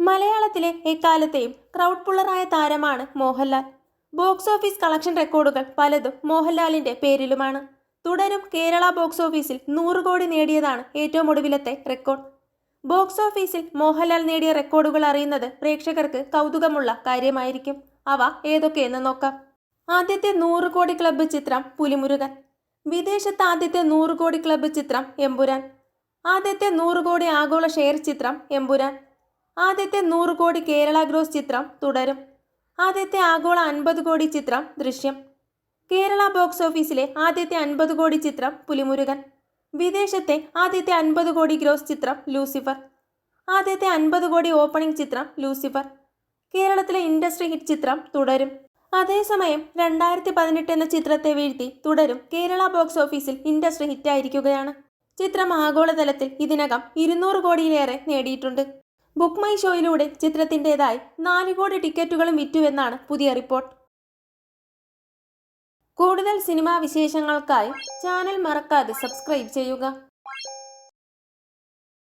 മലയാളത്തിലെ എക്കാലത്തെയും ക്രൗഡ് പുള്ളറായ താരമാണ് മോഹൻലാൽ. ബോക്സ് ഓഫീസ് കളക്ഷൻ റെക്കോർഡുകൾ പലതും മോഹൻലാലിന്റെ പേരിലുമാണ്. തുടരും കേരള ബോക്സ് ഓഫീസിൽ നൂറ് കോടി നേടിയതാണ് ഏറ്റവും ഒടുവിലത്തെ റെക്കോർഡ്. ബോക്സ് ഓഫീസിൽ മോഹൻലാൽ നേടിയ റെക്കോർഡുകൾ അറിയുന്നത് പ്രേക്ഷകർക്ക് കൗതുകമുള്ള കാര്യമായിരിക്കും. അവ ഏതൊക്കെയെന്ന് നോക്കാം. ആദ്യത്തെ നൂറ് കോടി ക്ലബ്ബ് ചിത്രം പുലിമുരുകൻ. വിദേശത്ത് ആദ്യത്തെ നൂറ് കോടി ക്ലബ്ബ് ചിത്രം എമ്പുരാൻ. ആദ്യത്തെ നൂറ് കോടി ആഗോള ഷെയർ ചിത്രം എമ്പുരാൻ. ആദ്യത്തെ നൂറ് കോടി കേരള ഗ്രോസ് ചിത്രം തുടരും. ആദ്യത്തെ ആഗോള അൻപത് കോടി ചിത്രം ദൃശ്യം. കേരള ബോക്സ് ഓഫീസിലെ ആദ്യത്തെ അൻപത് കോടി ചിത്രം പുലിമുരുകൻ. വിദേശത്തെ ആദ്യത്തെ അൻപത് കോടി ഗ്രോസ് ചിത്രം ലൂസിഫർ. ആദ്യത്തെ അൻപത് കോടി ഓപ്പണിംഗ് ചിത്രം ലൂസിഫർ. കേരളത്തിലെ ഇൻഡസ്ട്രി ഹിറ്റ് ചിത്രം തുടരും. അതേസമയം രണ്ടായിരത്തി പതിനെട്ട് എന്ന ചിത്രത്തെ വീഴ്ത്തി തുടരും കേരള ബോക്സ് ഓഫീസിൽ ഇൻഡസ്ട്രി ഹിറ്റായിരിക്കുകയാണ്. ചിത്രം ആഗോളതലത്തിൽ ഇതിനകം ഇരുന്നൂറ് കോടിയിലേറെ നേടിയിട്ടുണ്ട്. ബുക്ക് മൈ ഷോയിലൂടെ ചിത്രത്തിന്റെതായി നാല് കോടി ടിക്കറ്റുകളും വിറ്റുവെന്നാണ് പുതിയ റിപ്പോർട്ട്. കൂടുതൽ സിനിമാ വിശേഷങ്ങൾക്കായി ചാനൽ മറക്കാതെ സബ്സ്ക്രൈബ് ചെയ്യുക.